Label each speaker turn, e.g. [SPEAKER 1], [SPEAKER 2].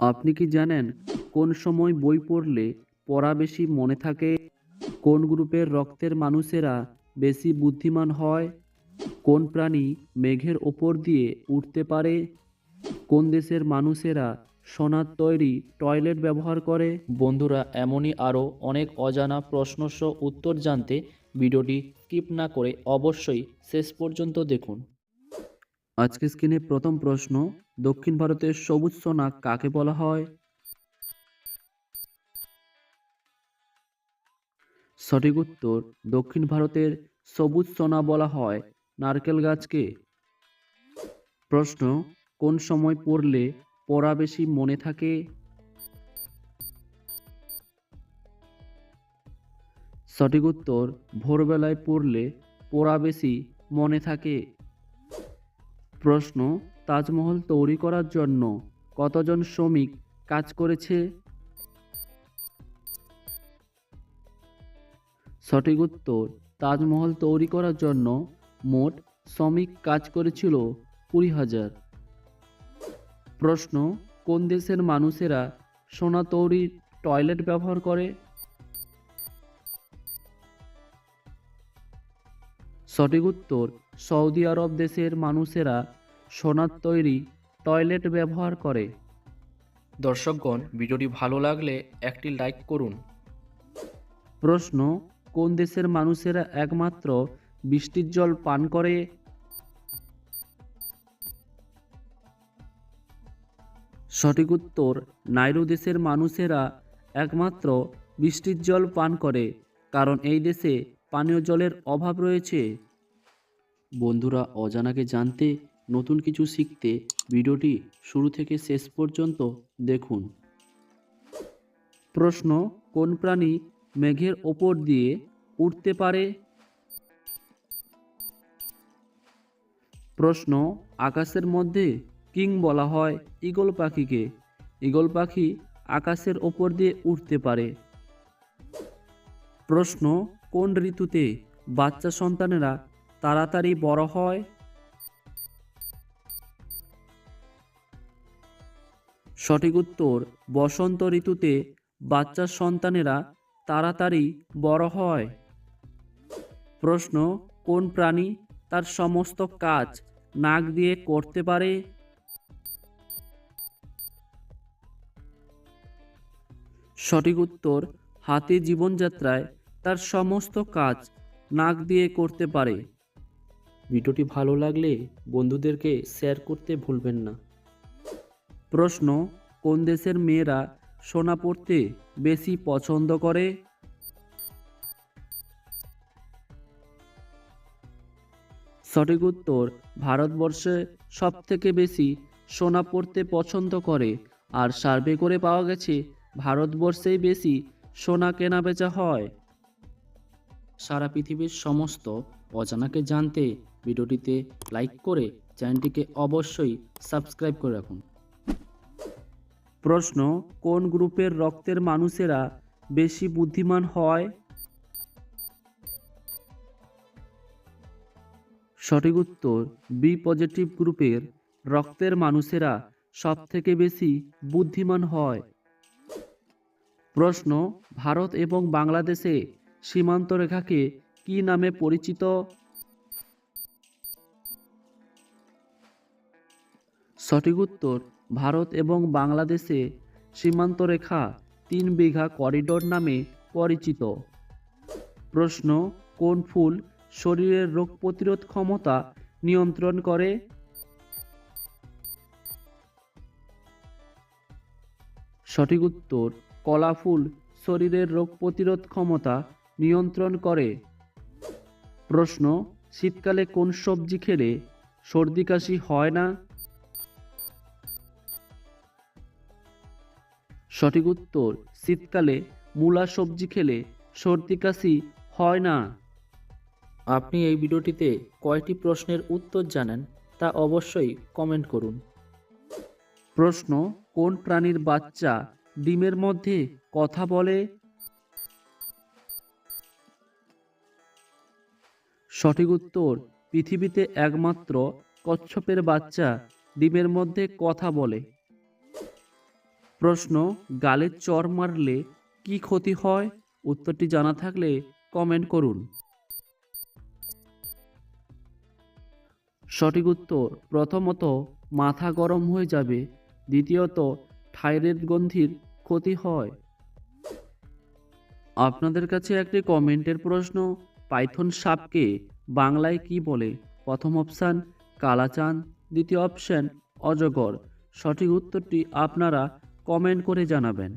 [SPEAKER 1] আপনি কি জানেন কোন সময় বই পড়লে পড়া বেশি মনে থাকে? কোন গ্রুপের রক্তের মানুষেরা বেশি বুদ্ধিমান হয়? কোন প্রাণী মেঘের ওপর দিয়ে উঠতে পারে? কোন দেশের মানুষেরা সোনার তৈরি টয়লেট ব্যবহার করে? বন্ধুরা, এমনই আরও অনেক অজানা প্রশ্নসহ উত্তর জানতে ভিডিওটি স্কিপ না করে অবশ্যই শেষ পর্যন্ত দেখুন। আজকে স্ক্রিনে প্রথম প্রশ্ন, দক্ষিণ ভারতের সবুজ সোনা কাকে বলা হয়? সঠিক উত্তর, দক্ষিণ ভারতের সবুজ সোনা বলা হয়। নারকেল গাছকে প্রশ্ন, কোন সময় পড়লে পড়া বেশি মনে থাকে? সঠিক উত্তর, ভোরবেলায় পড়লে পড়া বেশি মনে থাকে। প্রশ্ন, তাজমহল তৈরি করার জন্য কতজন শ্রমিক কাজ করেছে? সঠিক উত্তর, তাজমহল তৈরি করার জন্য মোট শ্রমিক কাজ করেছিল কুড়ি হাজার। প্রশ্ন, কোন দেশের মানুষেরা সোনা তৈরির টয়লেট ব্যবহার করে? সঠিক উত্তর, সৌদি আরব দেশের মানুষেরা সোনার তৈরি টয়লেট ব্যবহার করে। দর্শকগণ ভিডিওটি ভালো লাগলে একটি লাইক করুন। প্রশ্ন কোন দেশের মানুষেরা একমাত্র বৃষ্টির জল পান করে? সঠিক উত্তর নাইরু দেশের মানুষেরা একমাত্র বৃষ্টির জল পান করে কারণ এই দেশে পানীয় জলের অভাব রয়েছে। বন্ধুরা অজানাকে জানতে নতুন কিছু শিখতে ভিডিওটি শুরু থেকে শেষ পর্যন্ত দেখুন। প্রশ্ন, কোন প্রাণী মেঘের ওপর দিয়ে উঠতে পারে? প্রশ্ন, আকাশের মধ্যে কিং বলা হয় ঈগল পাখিকে। ঈগল পাখি আকাশের ওপর দিয়ে উঠতে পারে। প্রশ্ন, কোন ঋতুতে বাচ্চা সন্তানেরা তাড়াতাড়ি বড় হয়? সঠিক উত্তর, বসন্ত ঋতুতে বাচ্চা সন্তানেরা তাড়াতাড়ি বড় হয়। প্রশ্ন, কোন প্রাণী তার সমস্ত কাজ নাক দিয়ে করতে পারে? সঠিক উত্তর, হাতি জীবনযাত্রায় তার সমস্ত কাজ নাক দিয়ে করতে পারে। ভিডিওটি ভালো লাগলে বন্ধুদেরকে শেয়ার করতে ভুলবেন না। প্রশ্ন, কোন দেশের মেয়েরা সোনা পড়তে বেশি পছন্দ করে? সঠিক উত্তর, ভারতবর্ষে সব থেকে বেশি সোনা পড়তে পছন্দ করে। আর সার্ভে করে পাওয়া গেছে, ভারতবর্ষেই বেশি সোনা কেনা বেচা হয়। সারা পৃথিবীর সমস্ত অজানাকে জানতে ভিডিওটিতে লাইক করে চ্যানেলটিকে অবশ্যই সাবস্ক্রাইব করে রাখুন। প্রশ্ন, কোন গ্রুপের রক্তের মানুষেরা বেশি বুদ্ধিমান হয়? সঠিক উত্তর বি পজিটিভ গ্রুপের রক্তের মানুষেরা সবথেকে বেশি বুদ্ধিমান হয়। প্রশ্ন, ভারত এবং বাংলাদেশে সীমান্ত রেখাকে কি নামে পরিচিত? সঠিক উত্তর ভারত এবং বাংলাদেশে সীমান্ত রেখা তিন বিঘা করিডোর নামে পরিচিত। প্রশ্ন, কোন ফুল শরীরের রোগ প্রতিরোধ ক্ষমতা নিয়ন্ত্রণ করে? সঠিক উত্তর, কলা ফুল শরীরের রোগ প্রতিরোধ ক্ষমতা নিয়ন্ত্রণ করে। প্রশ্ন, শীতকালে কোন সবজি খেলে সর্দি কাশি হয় না? সঠিক উত্তর শীতকালে মূলা সবজি খেলে সর্দি কাশি হয় না। আপনি এই ভিডিওটিতে কয়টি প্রশ্নের উত্তর জানেন তা অবশ্যই কমেন্ট করুন। প্রশ্ন কোন প্রাণীর বাচ্চা ডিমের মধ্যে কথা বলে? সঠিক উত্তর পৃথিবীতে একমাত্র কচ্ছপের বাচ্চা ডিমের মধ্যে কথা বলে। প্রশ্ন, গালে চর মারলে কি ক্ষতি হয়? উত্তরটি জানা থাকলে কমেন্ট করুন। সঠিক উত্তর, প্রথমত মাথা গরম হয়ে যাবে, দ্বিতীয়ত থাইরয়েড গ্রন্থির ক্ষতি হয়। আপনাদের কাছে একটি কমেন্টের প্রশ্ন, পাইথন সাপকে বাংলায় কি বলে? প্রথম অপশান, কালাচাঁদ, দ্বিতীয় অপশান, অজগর। সঠিক উত্তরটি আপনারা কমেন্ট করে জানাবেন।